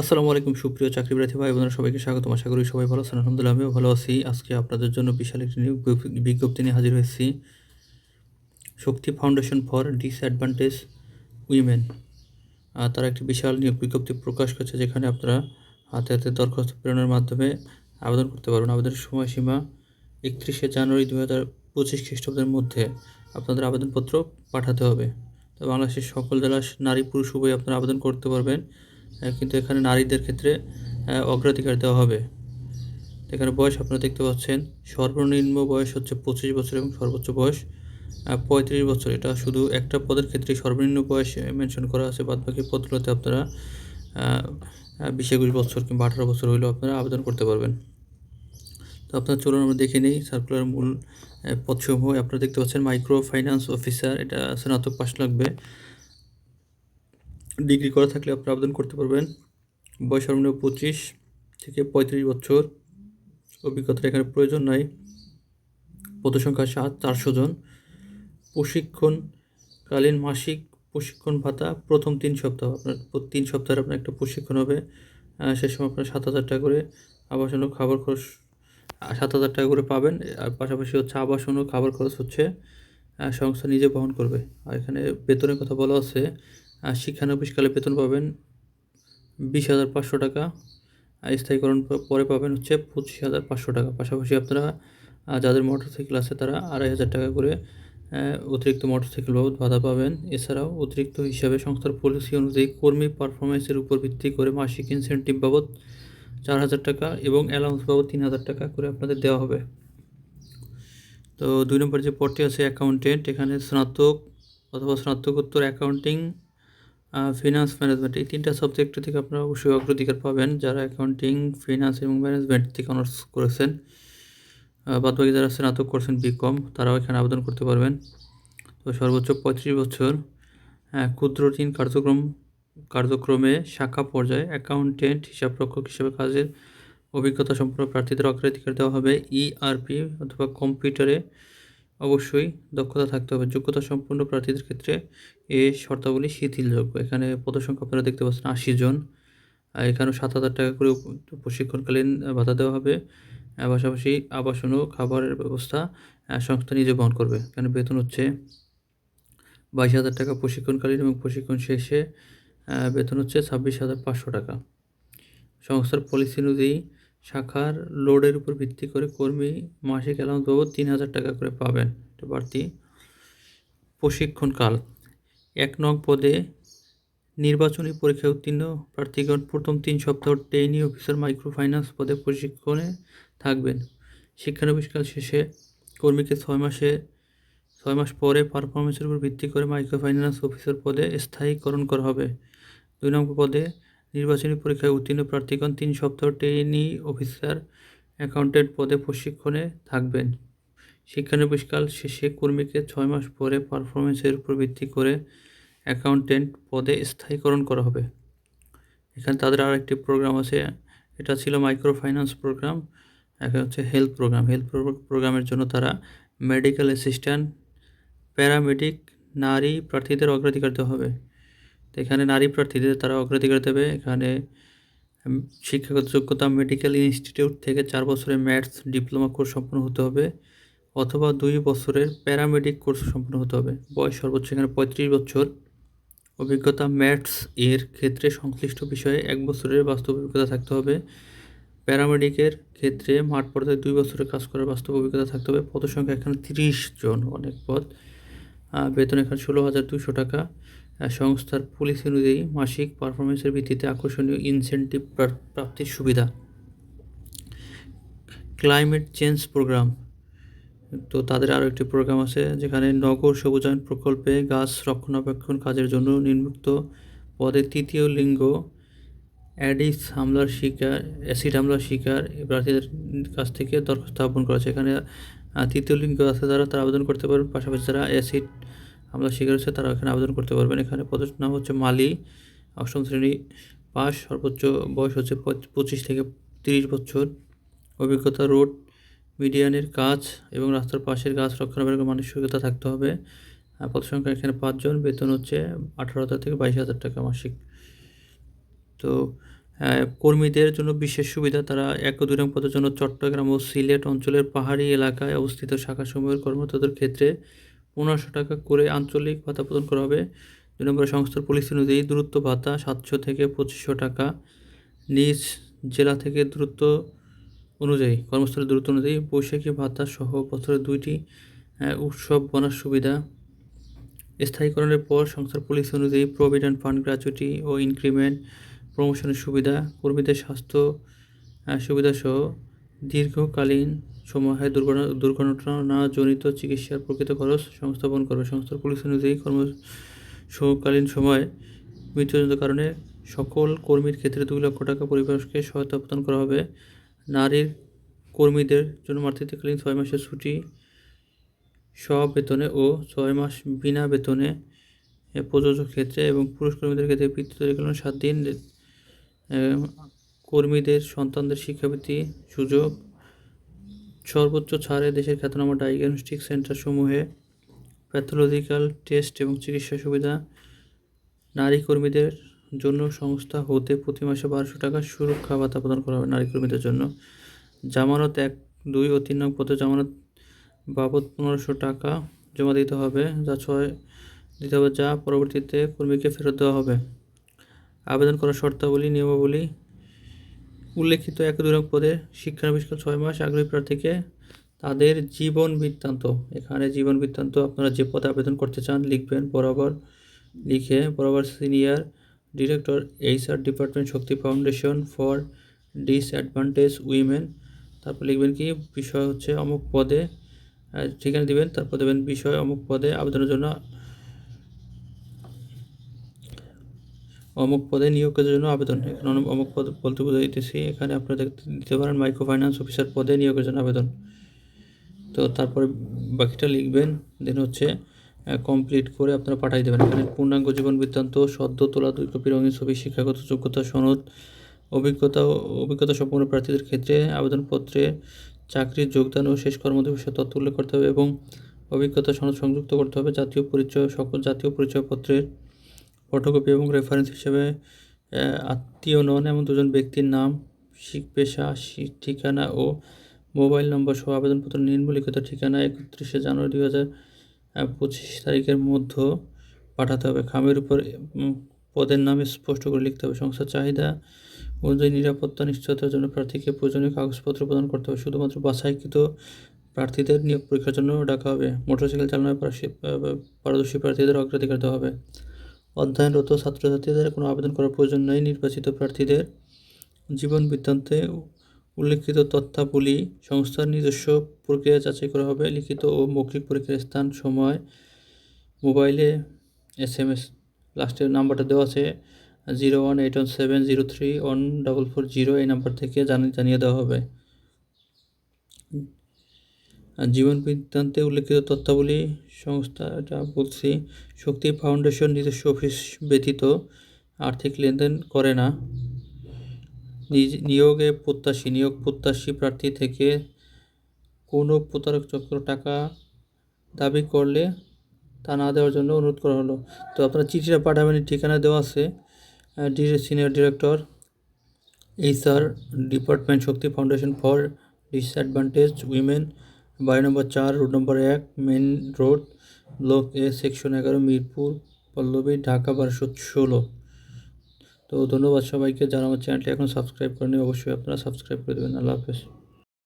আসসালামু আলাইকুম, সুপ্রিয় চাকরি প্রার্থী ভাই বোনেরা, সবাইকে স্বাগতম। আশা করি সবাই ভালো আছেন। আলহামদুলিল্লাহ, আমিও ভালো আছি। আজকে আপনাদের জন্য বিশাল একটি বিজ্ঞপ্তি নিয়ে হাজির হয়েছি। Shakti foundation for disadvantage women. তারা একটি বিশাল নিয়োগ বিজ্ঞপ্তি প্রকাশ করেছে, যেখানে আপনারা হাতে হাতে দরখাস্ত প্রেরণের মাধ্যমে আবেদন করতে পারবেন। আবেদনের সময়সীমা একত্রিশে জানুয়ারি দু হাজার পঁচিশ খ্রিস্টাব্দের মধ্যে আপনাদের আবেদনপত্র পাঠাতে হবে। তো বাংলাদেশের সকল জেলার নারী পুরুষ উভয় আপনারা আবেদন করতে পারবেন। কিন্তু এখানে নারীদের ক্ষেত্রে অগ্রাধিকার দেওয়া হবে। এখানে বয়স আপনারা দেখতে পাচ্ছেন, সর্বনিম্ন বয়স হচ্ছে পঁচিশ বছর এবং সর্বোচ্চ বয়স পঁয়ত্রিশ বছর। এটা শুধু একটা পদের ক্ষেত্রে সর্বনিম্ন বয়স মেনশন করা আছে বাদ বাকি পদগুলোতে আপনারা বিশ একুশ বছর কিংবা আঠারো বছর হইলেও আপনারা আবেদন করতে পারবেন। তো আপনার চলুন আমরা দেখে নিই সার্কুলার মূল পদসমূহ। আপনারা দেখতে পাচ্ছেন মাইক্রো ফাইন্যান্স অফিসার এটা স্নাতক পাশ লাগবে। ডিগ্রি করা থাকলে আপনি আবেদন করতে পারবেন। বয়স সর্বনিম্ন পঁচিশ থেকে পঁয়ত্রিশ বছর। অভিজ্ঞতার এখানে প্রয়োজন নাই। পদসংখ্যা সাত, চারশো জন। প্রশিক্ষণকালীন মাসিক প্রশিক্ষণ ভাতা প্রথম তিন সপ্তাহ। আপনার তিন সপ্তাহের আপনার একটা প্রশিক্ষণ হবে। সে সময় আপনার সাত হাজার টাকা করে আবাসন ও খাবার খরচ সাত হাজার টাকা করে পাবেন। আর পাশাপাশি হচ্ছে আবাসন ও খাবার খরচ হচ্ছে। সংস্থা নিজে বহন করবে। আর এখানে বেতনের কথা বলা আছে। আহ, শিক্ষানবিশকালে বেতন পাবেন বিশ হাজার পাঁচশো টাকা আর স্থায়ীকরণ পরে পাবেন হচ্ছে পঁচিশ হাজার পাঁচশো টাকা। পাশাপাশি আপনারা যাদের মোটরসাইকেল আছে তারা আড়াই হাজার টাকা করে অতিরিক্ত মোটরসাইকেল বাবদ ভাতা পাবেন। এছাড়াও অতিরিক্ত হিসাবে সংস্থার পলিসি অনুযায়ী কর্মী পারফরমেন্সের উপর ভিত্তি করে মাসিক ইনসেন্টিভ বাবদ চার হাজার টাকা এবং অ্যালাউন্স বাবদ তিন হাজার টাকা করে আপনাদের দেওয়া হবে। তো দুই নম্বর যে পদটি আছে অ্যাকাউন্টেন্ট এখানে স্নাতক অথবা স্নাতকোত্তর অ্যাকাউন্টিং ফিনান্স ম্যানেজমেন্ট এই তিনটা সাবজেক্ট থেকে আপনারা অবশ্যই অগ্রাধিকার পাবেন যারা অ্যাকাউন্টিং ফিনান্স এবং ম্যানেজমেন্ট থেকে অনার্স করেছেন। বাদবাকি যারা স্নাতক করছেন বিকম তারাও এখানে আবেদন করতে পারবেন। তো সর্বোচ্চ পঁয়ত্রিশ বছর ক্ষুদ্র ঋণ কার্যক্রম, কার্যক্রমে শাখা পর্যায়ে অ্যাকাউন্টেন্ট হিসাবরক্ষক হিসেবে কাজের অভিজ্ঞতা সম্পন্ন প্রার্থীদের অগ্রাধিকার দেওয়া হবে। ইআরপি অথবা কম্পিউটারে অবশ্যই দক্ষতা থাকতে হবে। যোগ্যতা সম্পন্ন প্রার্থীদের ক্ষেত্রে এ শর্তাবলী শিথিলযোগ্য। এখানে পদসংখ্যা আপনারা দেখতে পাচ্ছেন আশি জন। এখানেও সাত হাজার টাকা করে প্রশিক্ষণকালীন ভাতা দেওয়া হবে। পাশাপাশি আবাসন ও খাবারের ব্যবস্থা সংস্থা নিজে বহন করবে। এখানে বেতন হচ্ছে বাইশ হাজার টাকা প্রশিক্ষণকালীন এবং প্রশিক্ষণ শেষে বেতন হচ্ছে ছাব্বিশ হাজার পাঁচশো টাকা। সংস্থার পলিসি অনুযায়ী শাখার লোডের উপর ভিত্তি করে কর্মী মাসিক অ্যালাউন্স বাবদ তিন হাজার টাকা করে পাবেন। বাড়তি প্রশিক্ষণকাল। এক নং পদে নির্বাচনী পরীক্ষায় উত্তীর্ণ প্রার্থীগণ প্রথম তিন সপ্তাহ ট্রেনি অফিসার মাইক্রো ফাইন্যান্স পদে প্রশিক্ষণে থাকবেন। শিক্ষানবিষ্কাল শেষে কর্মীকে ছয় মাসে, ছয় মাস পরে পারফরমেন্সের উপর ভিত্তি করে মাইক্রো ফাইন্যান্স অফিসার পদে স্থায়ীকরণ করা হবে। দুই নম্বর পদে নির্বাচনী পরীক্ষায় উত্তীর্ণ প্রার্থীগণ তিন সপ্তাহ ট্রেনি অফিসার অ্যাকাউন্টেন্ট পদে প্রশিক্ষণে থাকবেন। শিক্ষানবিষ্কাল শেষে কর্মীকে ছয় মাস পরে পারফরমেন্সের উপর ভিত্তি করে অ্যাকাউন্টেন্ট পদে স্থায়ীকরণ করা হবে। এখানে তাদের আর একটি প্রোগ্রাম আছে, এটা ছিল মাইক্রো ফাইন্যান্স প্রোগ্রাম এখন হচ্ছে হেলথ প্রোগ্রাম। হেলথ প্রোগ্রামের জন্য তারা মেডিকেল অ্যাসিস্ট্যান্ট, প্যারামেডিক, নারী প্রার্থীদের অগ্রাধিকার দেওয়া হবে। তো এখানে নারী প্রার্থীদের তারা অগ্রাধিকার দেবে। এখানে শিক্ষাগত যোগ্যতা মেডিকেল ইনস্টিটিউট থেকে চার বছরের ম্যাথস ডিপ্লোমা কোর্স সম্পন্ন হতে হবে অথবা দুই বছরের প্যারামেডিক কোর্স সম্পন্ন হতে হবে। বয়স সর্বোচ্চ এখানে পঁয়ত্রিশ বছর। অভিজ্ঞতা ম্যাথস এর ক্ষেত্রে সংশ্লিষ্ট বিষয়ে এক বছরের বাস্তব অভিজ্ঞতা থাকতে হবে। প্যারামেডিকের ক্ষেত্রে মাঠ পর্যায়ে দুই বছরের কাজ করার বাস্তব অভিজ্ঞতা থাকতে হবে। পদ সংখ্যা এখানে তিরিশ জন অনেক পদ। বেতন এখানে ষোলো হাজার দুশো টাকা। সংস্থার পলিসি অনুযায়ী মাসিক পারফরমেন্সের ভিত্তিতে আকর্ষণীয় ইনসেন্টিভ প্রাপ্তির সুবিধা। ক্লাইমেট চেঞ্জ প্রোগ্রাম তো তাদের আরও একটি প্রোগ্রাম আছে, যেখানে নগর সবুজায়ন প্রকল্পে গাছ রক্ষণাবেক্ষণ কাজের জন্য নিম্নুক্ত পদে তৃতীয় লিঙ্গ, অ্যাডিস হামলার শিকার, অ্যাসিড হামলার শিকার প্রার্থীদের কাছ থেকে দরখাস্ত আহ্বান করা হয়েছে। এখানে তৃতীয় লিঙ্গ আছে যারা, তারা আবেদন করতে পারবেন পাশাপাশি যারা অ্যাসিড হামলার শিকার হচ্ছে তারা এখানে আবেদন করতে পারবেন। এখানে পদের নাম হচ্ছে মালি। অষ্টম শ্রেণি পাস, সর্বোচ্চ বয়স হচ্ছে পঁচিশ থেকে তিরিশ বছর। অভিজ্ঞতা রোড, মিডিয়ানের কাজ এবং রাস্তার পাশের গাছ রক্ষণাবেক্ষণ মানসিকতা থাকতে হবে। পদ সংখ্যা এখানে পাঁচজন, বেতন হচ্ছে আঠারো হাজার থেকে বাইশ হাজার টাকা মাসিক। তো কর্মীদের জন্য বিশেষ সুবিধা, তারা এক দুই নং পদের জন্য চট্টগ্রাম ও সিলেট অঞ্চলের পাহাড়ি এলাকায় অবস্থিত শাখাসমূহের কর্মরতদের ক্ষেত্রে পনেরোশো টাকা করে আঞ্চলিক ভাতা প্রদান করা হবে। দুই নম্বরে সংস্থার পলিসি অনুযায়ী দূরত্ব ভাতা সাতশো থেকে পঁচিশশো টাকা। নিজ জেলা থেকে দূরত্ব অনুযায়ী কর্মস্থলের দূরত্ব অনুযায়ী বৈশাখী ভাতা সহ বছরের দুইটি উৎসব বনার সুবিধা। স্থায়ীকরণের পর সংস্থার পলিসি অনুযায়ী প্রভিডেন্ট ফান্ড গ্র্যাচুইটি ও ইনক্রিমেন্ট প্রমোশনের সুবিধা। কর্মীদের স্বাস্থ্য সুবিধাসহ দীর্ঘকালীন সময়ে দুর্ঘটনা দুর্ঘটনা দুর্ঘটনাজনিত চিকিৎসার প্রকৃত খরচ সংস্থাপন করবে। সংস্থার পলিসি অনুযায়ী কর্মকালীন সময় মৃত্যুজনিত কারণে সকল কর্মীর ক্ষেত্রে দুই লক্ষ টাকা পরিবারকে সহায়তা প্রদান করা হবে। নারীর কর্মীদের জন্য মাতৃত্বকালীন ছয় মাসের ছুটি সব বেতনে ও ছয় মাস বিনা বেতনে এ, প্রযোজ্য ক্ষেত্রে এবং পুরুষ কর্মীদের ক্ষেত্রে পিতৃত্বকালীন সাত দিন কর্মীদের সন্তানদের শিক্ষাবৃত্তি সুযোগ সর্বোচ্চ ছাড়ে দেশের খ্যাতনামা ডায়াগনস্টিক সেন্টারসমূহে প্যাথোলজিক্যাল টেস্ট এবং চিকিৎসা সুবিধা। নারী কর্মীদের জন্য সংস্থা হতে প্রতি মাসে বারোশো টাকা সুরক্ষা ভাতা প্রদান করা হবে নারী কর্মীদের জন্য। জামানত এক, দুই ও তিন নং পদে জামানত বাবদ পনেরোশো টাকা জমা দিতে হবে, যা ছয় দিতে হবে, যা পরবর্তীতে কর্মীকে ফেরত দেওয়া হবে। আবেদন করার শর্তাবলী, নিয়মাবলী উল্লেখিত এক দুই নং পদে শিক্ষানবিষ্কার ছয় মাস আগ্রহী প্রার্থীকে তাদের জীবন বৃত্তান্ত। এখানে জীবন বৃত্তান্ত আপনারা যে পদে আবেদন করতে চান লিখবেন বরাবর, লিখে বরাবর senior director HR department Shakti foundation for disadvantage women. তারপর লিখবেন কি, বিষয় হচ্ছে অমুক পদে ঠিকানা দিবেন, তারপর দেবেন বিষয় অমুক পদে আবেদনের জন্য অমুক পদে নিয়োগের জন্য আবেদন এখানে অমুক পদ বলতে বুঝাইতেছি এখানে আপনারা দেখতে দিতে পারেন মাইক্রো ফাইন্যান্স অফিসার পদে নিয়োগের জন্য আবেদন। তো তারপরে বাকিটা লিখবেন দেন হচ্ছে কমপ্লিট করে আপনারা পাঠিয়ে দেবেন। এখানে পূর্ণাঙ্গ জীবন বৃত্তান্ত, সদ্য তোলা দুই কপি রঙিন ছবি, শিক্ষাগত যোগ্যতা, সনদ, অভিজ্ঞতা অভিজ্ঞতা সম্পন্ন প্রার্থীদের ক্ষেত্রে আবেদনপত্রে চাকরির যোগদান ও শেষ কর্মদিবসের তথ্য উল্লেখ করতে হবে এবং অভিজ্ঞতা সনদ সংযুক্ত করতে হবে। জাতীয় পরিচয়, সকল জাতীয় পরিচয়পত্রের ফটোকপি এবং রেফারেন্স হিসেবে আত্মীয় নন এমন দুজন ব্যক্তির নাম, শিখ পেশা, শি- ঠিকানা ও মোবাইল নম্বর সহ আবেদনপত্র নিম্নলিখিত ঠিকানা একত্রিশে জানুয়ারি দুই হাজার পঁচিশ তারিখের মধ্যে পাঠাতে হবে। খামের উপর পদের নাম স্পষ্ট করে লিখতে হবে। সংস্থার চাহিদা অনুযায়ী নিরাপত্তা নিশ্চয়তার জন্য প্রার্থীকে প্রয়োজনীয় কাগজপত্র প্রদান করতে হবে। শুধুমাত্র বাছাইকৃত প্রার্থীদের নিয়োগ পরীক্ষার জন্য ডাকা হবে। মোটরসাইকেল চালানোর পারদর্শী প্রার্থীদের অগ্রাধিকার দেওয়া হবে। অধ্যয়নরত ছাত্রছাত্রীদের কোনো আবেদন করার প্রয়োজন নেই। নির্বাচিত প্রার্থীদের জীবন বৃত্তান্তে উল্লেখিত তথ্যাবলী, সংস্থার নিজস্ব প্রক্রিয়া যাচাই করা হবে, লিখিত ও মৌখিক পরীক্ষার স্থান, সময়, মোবাইলে এস এম এস লাস্টের নাম্বারটা দেওয়া আছে, zero one eight one seven zero three one double four zero, এই নাম্বার থেকে জানি- জানিয়ে দেওয়া হবে। জীবন বৃত্তান্তে উল্লেখিত সংস্থা এটা বলছি, শক্তি ফাউন্ডেশন নিজস্ব অফিস ব্যতীত আর্থিক লেনদেন করে না। নিয়োগে প্রত্যাশী, নিয়োগ প্রত্যাশী প্রার্থী থেকে কোনো প্রতারক চক্র টাকা দাবি করলে তা না দেওয়ার জন্য অনুরোধ করা হলো। তো আপনারা চিঠিটা পাঠাবেন, ঠিকানা দেওয়া আছে। Senior director, HR department Shakti foundation for disadvantage women বাড়ি নম্বর চার রোড নম্বর এক main road block A section এগারো, মিরপুর, পল্লবী, ঢাকা, বারোশো ষোলো। তো ধন্যবাদ সবাইকে, যারা আমার চ্যানেলটি এখন সাবস্ক্রাইব করেনি অবশ্যই আপনারা সাবস্ক্রাইব করে দেবেন। আল্লাহ হাফেজ।